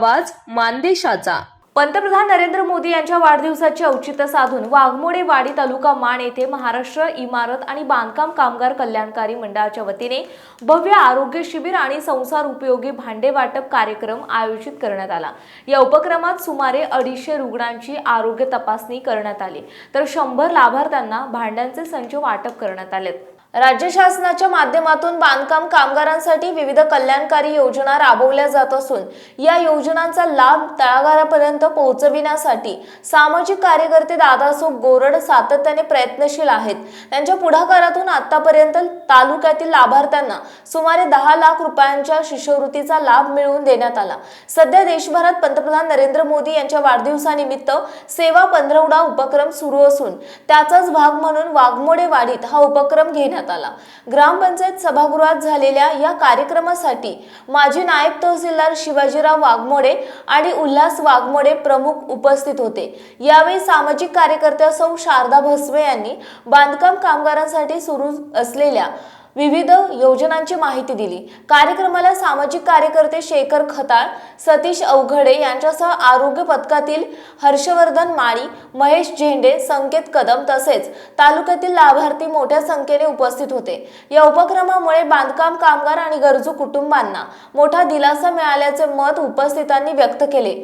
आवाज मानदेशाचा. पंतप्रधान नरेंद्र मोदी यांच्या वाढदिवसाचे औचित्य साधून वाघमोडे वाडी तालुका मान येथे महाराष्ट्र इमारत आणि बांधकाम कामगार कल्याणकारी मंडळाच्या वतीने भव्य आरोग्य शिबिर आणि संसार उपयोगी भांडे वाटप कार्यक्रम आयोजित करण्यात आला. या उपक्रमात सुमारे अडीचशे रुग्णांची आरोग्य तपासणी करण्यात आली. तर शंभर लाभार्थ्यांना भांड्यांचे संच वाटप करण्यात आले राज्य शासनाच्या माध्यमातून बांधकाम कामगारांसाठी विविध कल्याणकारी योजना राबवल्या जात असून या योजनांचा लाभ तळागाळापर्यंत पोहोचविण्यासाठी सामाजिक कार्यकर्ते दादासाहेब गोरड सातत्याने प्रयत्नशील आहेत. त्यांच्या पुढाकारातून आतापर्यंत तालुक्यातील लाभार्थ्यांना सुमारे दहा लाख रुपयांच्या शिष्यवृत्तीचा लाभ मिळवून देण्यात आला. सध्या देशभरात पंतप्रधान नरेंद्र मोदी यांच्या वाढदिवसानिमित्त सेवा पंधरवडा उपक्रम सुरू असून त्याचाच भाग म्हणून वाघमोडे वाडीत हा उपक्रम घेण्यात आला. ग्रामपंचायत सभागृहात झालेल्या या कार्यक्रमासाठी माजी नायब तहसीलदार शिवाजीराव वाघमोडे आणि उल्हास वाघमोडे प्रमुख उपस्थित होते. यावेळी सामाजिक कार्यकर्त्या सौ शारदा भस्मे यांनी बांधकाम कामगारांसाठी सुरू असलेल्या विविध योजनांची माहिती दिली. कार्यक्रमाला सामाजिक कार्यकर्ते शेखर खताळ सतीश अवघडे यांच्यासह आरोग्य पथकातील हर्षवर्धन माळी महेश झेंडे संकेत कदम तसेच तालुक्यातील लाभार्थी मोठ्या संख्येने उपस्थित होते. या उपक्रमामुळे बांधकाम कामगार आणि गरजू कुटुंबांना मोठा दिलासा मिळाल्याचे मत उपस्थितांनी व्यक्त केले.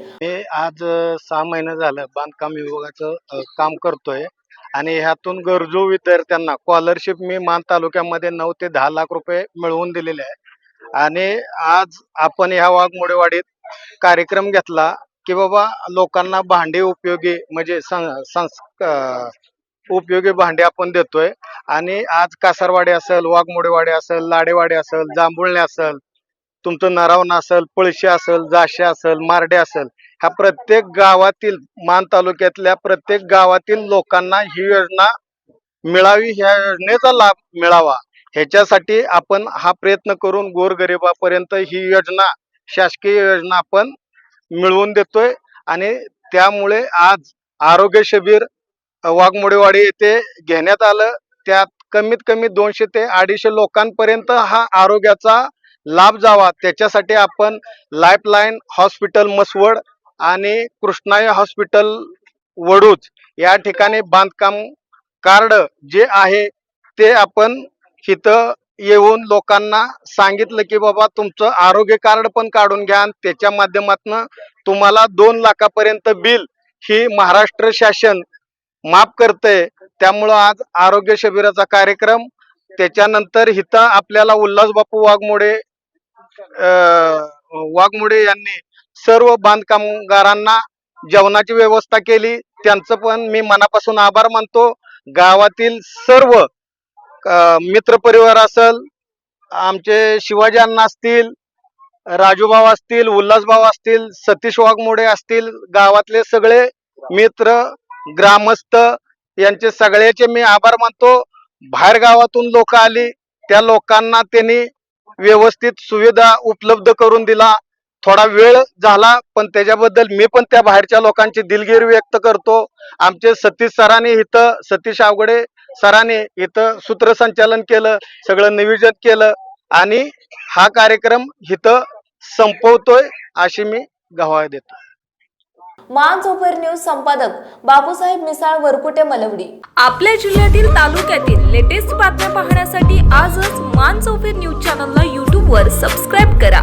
आज सहा महिने झालं बांधकाम विभागाचं काम करतोय. आणि ह्यातून गरजू विद्यार्थ्यांना स्कॉलरशिप मी मान तालुक्यामध्ये नऊ ते दहा लाख रुपये मिळवून दिलेले आहे. आणि आज आपण ह्या वाघमोडेवाडीत कार्यक्रम घेतला की बाबा लोकांना भांडी उपयोगी म्हणजे उपयोगी भांडे आपण देतोय. आणि आज कासारवाडी असेल वाघमोडेवाडी असेल लाडेवाडी असेल जांभुळणे असेल तुमचं नरावणं असेल पळशी असेल जाशे असेल मारडे असेल ह्या प्रत्येक गावातील मान तालुक्यातल्या प्रत्येक गावातील लोकांना ही योजना मिळावी ह्या योजनेचा लाभ मिळावा. ह्याच्यासाठी आपण हा प्रयत्न करून गोरगरिबापर्यंत ही योजना शासकीय योजना आपण मिळवून देतोय. आणि त्यामुळे आज आरोग्य शिबिर वाघमोडेवाडी येथे घेण्यात आलं. त्यात कमीत कमी दोनशे ते अडीचशे लोकांपर्यंत हा आरोग्याचा लाभ जावा. त्याच्यासाठी आपण लाईफलाईन हॉस्पिटल मसवड आणि कृष्णाई हॉस्पिटल वडूज या ठिकाणी बांधकाम कार्ड जे आहे ते आपण इथं येऊन लोकांना सांगितलं की बाबा तुमचं आरोग्य कार्ड पण काढून घ्या आणि त्याच्या माध्यमातून तुम्हाला दोन लाखापर्यंत बिल ही महाराष्ट्र शासन माफ करतंय. त्यामुळं आज आरोग्य शिबिराचा कार्यक्रम त्याच्यानंतर इथं आपल्याला उल्हास बापू वाघमोडे वाघमोडे यांनी सर्व बांधकामगारांना जेवणाची व्यवस्था केली. त्यांचं पण मी मनापासून आभार मानतो. गावातील सर्व मित्रपरिवार मित्र परिवार असल आमचे शिवाजी अण्णा असतील राजूभाऊ असतील उल्हासभाऊ असतील सतीश वाघमोडे असतील गावातले सगळे मित्र ग्रामस्थ यांचे सगळ्याचे मी आभार मानतो. बाहेर गावातून लोक आली त्या लोकांना त्यांनी व्यवस्थित सुविधा उपलब्ध करून दिला. थोडा वेळ झाला पण त्याच्याबद्दल मी पण त्या बाहेरच्या लोकांची दिलगिरी व्यक्त करतो. आमचे सतीश सरांनी इथं सतीश आवगडे सरांनी इथं सूत्रसंचालन केलं सगळं नियोजन केलं आणि हा कार्यक्रम इथं संपवतोय अशी मी गवाही देतो. मान सुपर न्यूज संपादक बापूसाहेब मिसाळ वरकुटे मलवडी. आपल्या जिल्ह्यातील तालुक्यातील लेटेस्ट बातम्या पाहण्यासाठी आजच मान चौफेर न्यूज चॅनलला यूट्यूबवर सबस्क्राईब करा.